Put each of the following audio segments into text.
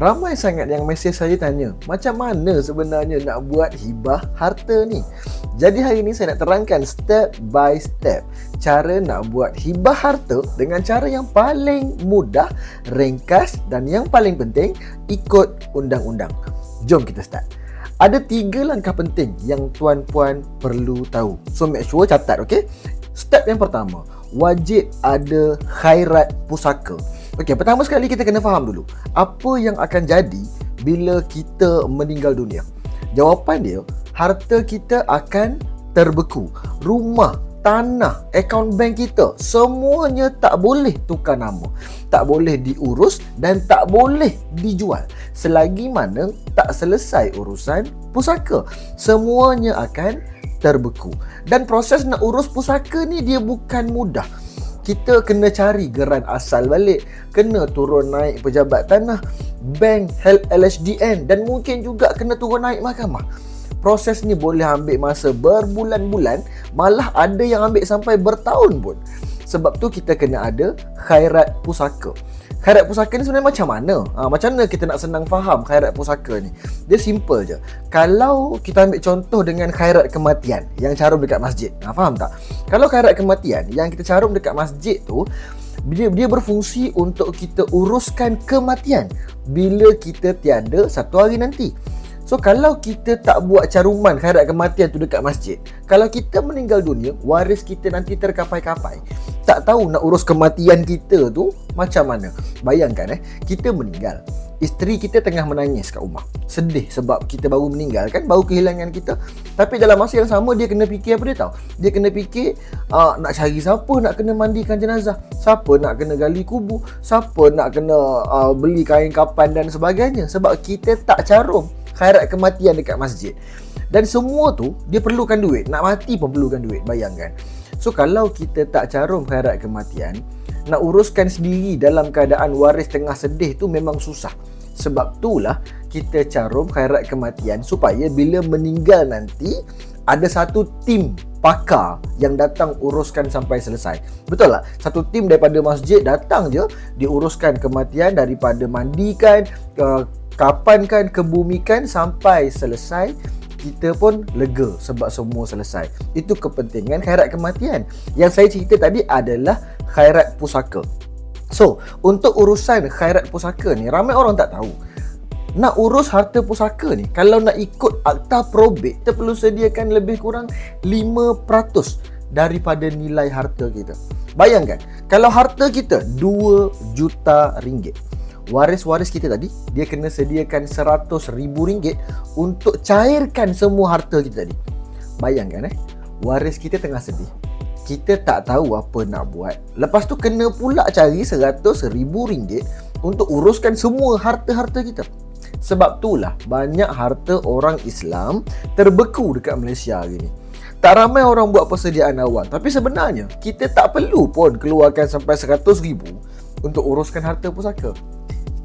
Ramai sangat yang mesej saya tanya, macam mana sebenarnya nak buat hibah harta ni? Jadi hari ni saya nak terangkan step by step cara nak buat hibah harta dengan cara yang paling mudah, ringkas dan yang paling penting ikut undang-undang. Jom kita start. Ada tiga langkah penting yang tuan-puan perlu tahu. So make sure catat, okay? Step yang pertama, wajib ada khairat pusaka. Okey, pertama sekali kita kena faham dulu. Apa yang akan jadi bila kita meninggal dunia? Jawapan dia, harta kita akan terbeku. Rumah, tanah, akaun bank kita, semuanya tak boleh tukar nama. Tak boleh diurus dan tak boleh dijual. Selagi mana tak selesai urusan pusaka. Semuanya akan terbeku. Dan proses nak urus pusaka ni dia bukan mudah kita kena cari geran asal balik. Kena turun naik pejabat tanah bank help LHDN dan mungkin juga kena turun naik mahkamah. Proses ni boleh ambil masa berbulan-bulan malah ada yang ambil sampai bertahun pun sebab tu kita kena ada khairat pusaka khairat pusaka ni sebenarnya macam mana? Ha, macam mana kita nak senang faham khairat pusaka ni? Dia simple je. Kalau kita ambil contoh dengan khairat kematian yang carum dekat masjid. Ha, faham tak? Kalau khairat kematian yang kita carum dekat masjid tu, dia, dia berfungsi untuk kita uruskan kematian bila kita tiada satu hari nanti. So kalau kita tak buat caruman khairat kematian tu dekat masjid Kalau kita meninggal dunia Waris kita nanti terkapai-kapai Tak tahu nak urus kematian kita tu Macam mana. Bayangkan eh Kita meninggal Isteri kita tengah menangis kat rumah. Sedih sebab kita baru meninggal kan Baru kehilangan kita. Tapi dalam masa yang sama Dia kena fikir apa dia tahu? Dia kena fikir uh, Nak cari siapa nak kena mandikan jenazah? Siapa nak kena gali kubur Siapa nak kena uh, beli kain kapan dan sebagainya? Sebab kita tak carum khairat kematian dekat masjid. Dan semua tu dia perlukan duit. Nak mati pun perlukan duit, bayangkan. So kalau kita tak carum khairat kematian, nak uruskan sendiri dalam keadaan waris tengah sedih tu memang susah. Sebab itulah kita carum khairat kematian supaya bila meninggal nanti ada satu tim pakar yang datang uruskan sampai selesai. Betul tak? Satu tim daripada masjid datang je diuruskan kematian daripada mandikan, kapan kan kebumikan sampai selesai kita pun lega sebab semua selesai. Itu kepentingan khairat kematian. Yang saya cerita tadi adalah khairat pusaka. So, untuk urusan khairat pusaka ni ramai orang tak tahu. Nak urus harta pusaka ni, kalau nak ikut akta probate, kita perlu sediakan lebih kurang 5% daripada nilai harta kita. Bayangkan, kalau harta kita 2 juta ringgit waris-waris kita tadi dia kena sediakan RM100,000 untuk cairkan semua harta kita tadi. Bayangkan eh, waris kita tengah sedih. Kita tak tahu apa nak buat. Lepas tu kena pula cari RM100,000 untuk uruskan semua harta-harta kita. Sebab itulah banyak harta orang Islam terbeku dekat Malaysia hari ni. Tak ramai orang buat persediaan awal Tapi sebenarnya Kita tak perlu pun keluarkan sampai RM100,000 Untuk uruskan harta pusaka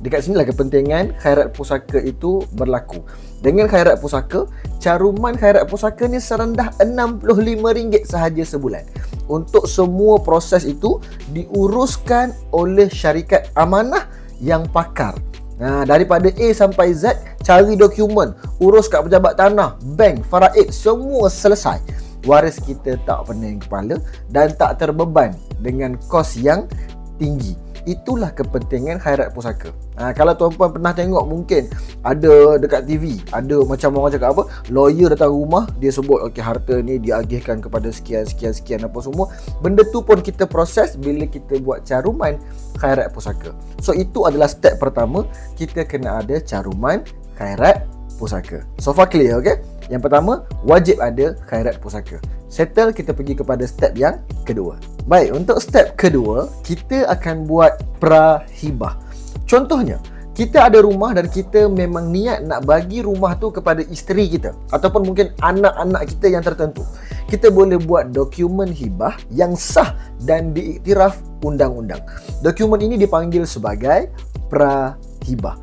Dekat sini lah kepentingan khairat pusaka itu berlaku. Dengan khairat pusaka, caruman khairat pusaka ni serendah RM65 sahaja sebulan. Untuk semua proses itu diuruskan oleh syarikat amanah yang pakar. Nah, daripada A sampai Z, cari dokumen, urus kat pejabat tanah, bank, faraid, semua selesai. Waris kita tak pening kepala dan tak terbeban dengan kos yang tinggi itulah kepentingan khairat pusaka. Ha, kalau tuan-puan pernah tengok mungkin ada dekat TV, ada macam orang cakap apa, lawyer datang rumah, dia sebut okey harta ni diagihkan kepada sekian sekian sekian apa semua. Benda tu pun kita proses bila kita buat caruman khairat pusaka. So itu adalah step pertama, kita kena ada caruman khairat pusaka. So far clear okey? Yang pertama, wajib ada khairat pusaka. Settle kita pergi kepada step yang kedua. Baik, untuk step kedua, kita akan buat prahibah. Contohnya, kita ada rumah dan kita memang niat nak bagi rumah tu kepada isteri kita ataupun mungkin anak-anak kita yang tertentu. Kita boleh buat dokumen hibah yang sah dan diiktiraf undang-undang. Dokumen ini dipanggil sebagai prahibah.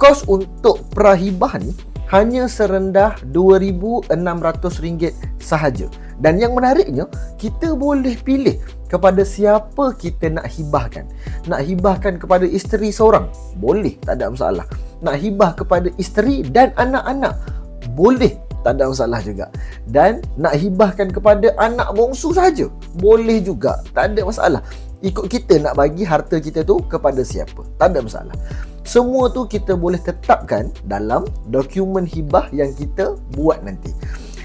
Kos untuk prahibah ni hanya serendah RM2,600 sahaja. Dan yang menariknya, kita boleh pilih kepada siapa kita nak hibahkan. Nak hibahkan kepada isteri seorang? Boleh, tak ada masalah. nak hibah kepada isteri dan anak-anak boleh tak ada masalah juga dan nak hibahkan kepada anak bongsu saja boleh juga tak ada masalah ikut kita nak bagi harta kita tu kepada siapa tak ada masalah semua tu kita boleh tetapkan dalam dokumen hibah yang kita buat nanti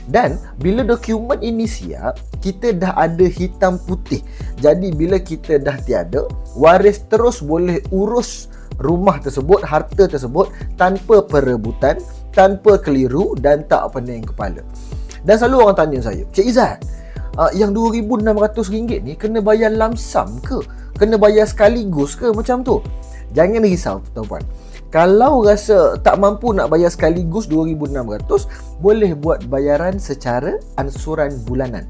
dan bila dokumen ini siap kita dah ada hitam putih jadi bila kita dah tiada waris terus boleh urus rumah tersebut harta tersebut tanpa perebutan tanpa keliru dan tak pening kepala. Dan selalu orang tanya saya, Cik Izzat, uh, yang RM2,600 ni kena bayar lamsam ke? Kena bayar sekaligus ke macam tu? Jangan risau tuan-puan. Kalau rasa tak mampu nak bayar sekaligus 2600 boleh buat bayaran secara ansuran bulanan.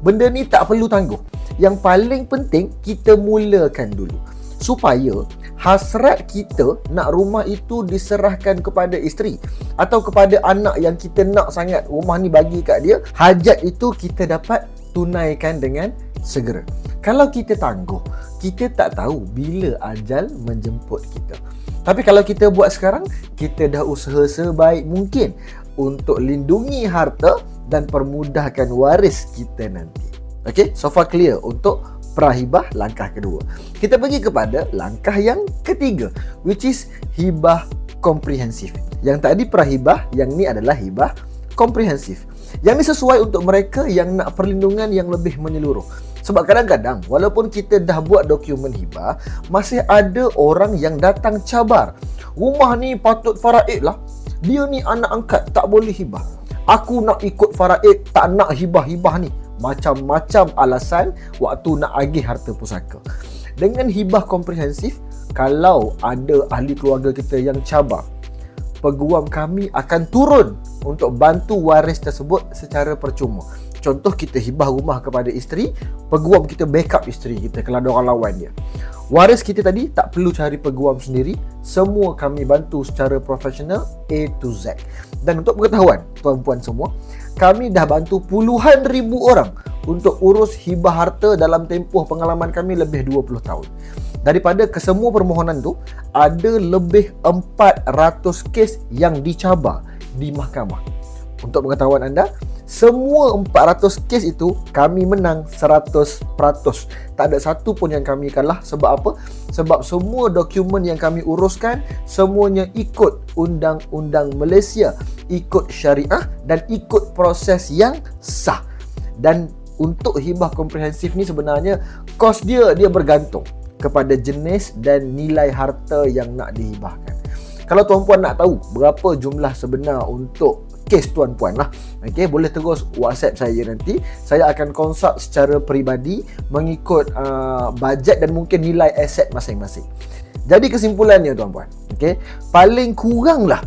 Benda ni tak perlu tangguh. Yang paling penting kita mulakan dulu supaya hasrat kita nak rumah itu diserahkan kepada isteri atau kepada anak yang kita nak sangat rumah ni bagi kat dia hajat itu kita dapat tunaikan dengan segera kalau kita tangguh kita tak tahu bila ajal menjemput kita tapi kalau kita buat sekarang kita dah usaha sebaik mungkin untuk lindungi harta dan permudahkan waris kita nanti Okay, so far clear untuk prahibah langkah kedua. Kita pergi kepada langkah yang ketiga which is hibah komprehensif. Yang tadi prahibah, yang ni adalah hibah komprehensif. Yang ni sesuai untuk mereka yang nak perlindungan yang lebih menyeluruh. Sebab kadang-kadang walaupun kita dah buat dokumen hibah, masih ada orang yang datang cabar. Rumah ni patut faraid lah. Dia ni anak angkat, tak boleh hibah. Aku nak ikut faraid, tak nak hibah-hibah ni macam-macam alasan waktu nak agih harta pusaka. Dengan hibah komprehensif, kalau ada ahli keluarga kita yang cabar, peguam kami akan turun untuk bantu waris tersebut secara percuma. Contoh kita hibah rumah kepada isteri, peguam kita backup isteri kita kalau ada orang lawan dia. Waris kita tadi tak perlu cari peguam sendiri, semua kami bantu secara profesional A to Z. Dan untuk pengetahuan tuan-puan semua, kami dah bantu puluhan ribu orang untuk urus hibah harta dalam tempoh pengalaman kami lebih 20 tahun. Daripada kesemua permohonan tu, ada lebih 400 kes yang dicabar di mahkamah. Untuk pengetahuan anda, semua 400 kes itu kami menang 100%. Tak ada satu pun yang kami kalah. Sebab apa? Sebab semua dokumen yang kami uruskan semuanya ikut undang-undang Malaysia, ikut syariah dan ikut proses yang sah. Dan untuk hibah komprehensif ni sebenarnya kos dia dia bergantung kepada jenis dan nilai harta yang nak dihibahkan. Kalau tuan-puan nak tahu berapa jumlah sebenar untuk kes tuan-puan lah. Okay, boleh terus whatsapp saya nanti. Saya akan konsult secara peribadi mengikut uh, bajet dan mungkin nilai aset masing-masing. Jadi kesimpulannya tuan-puan okay, paling kurang lah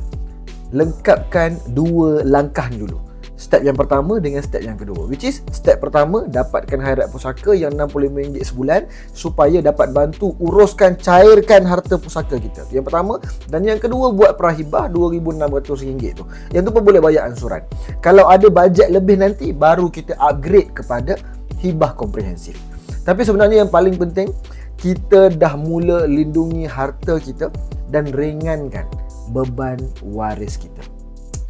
lengkapkan dua langkah dulu step yang pertama dengan step yang kedua which is step pertama dapatkan hairat pusaka yang RM65 sebulan supaya dapat bantu uruskan cairkan harta pusaka kita. Yang pertama dan yang kedua buat prahibah RM2,600 tu. Yang tu pun boleh bayar ansuran. Kalau ada bajet lebih nanti baru kita upgrade kepada hibah komprehensif. Tapi sebenarnya yang paling penting kita dah mula lindungi harta kita dan ringankan beban waris kita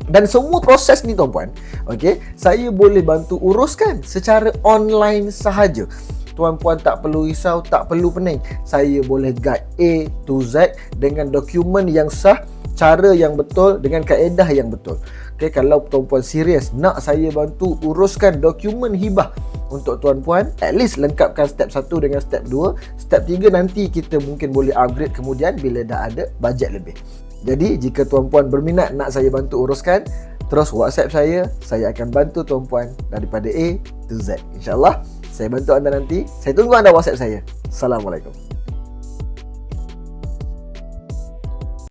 dan semua proses ni tuan-puan okay, Saya boleh bantu uruskan Secara online sahaja. Tuan-puan tak perlu risau Tak perlu pening. Saya boleh guide A to Z Dengan dokumen yang sah Cara yang betul Dengan kaedah yang betul. Okay, Kalau tuan-puan serius Nak saya bantu uruskan dokumen hibah Untuk tuan-puan At least lengkapkan step 1 dengan step 2 Step 3 nanti kita mungkin boleh upgrade kemudian Bila dah ada bajet lebih jadi jika tuan-puan berminat nak saya bantu uruskan, terus WhatsApp saya, saya akan bantu tuan-puan daripada A to Z. InsyaAllah saya bantu anda nanti. Saya tunggu anda WhatsApp saya. Assalamualaikum.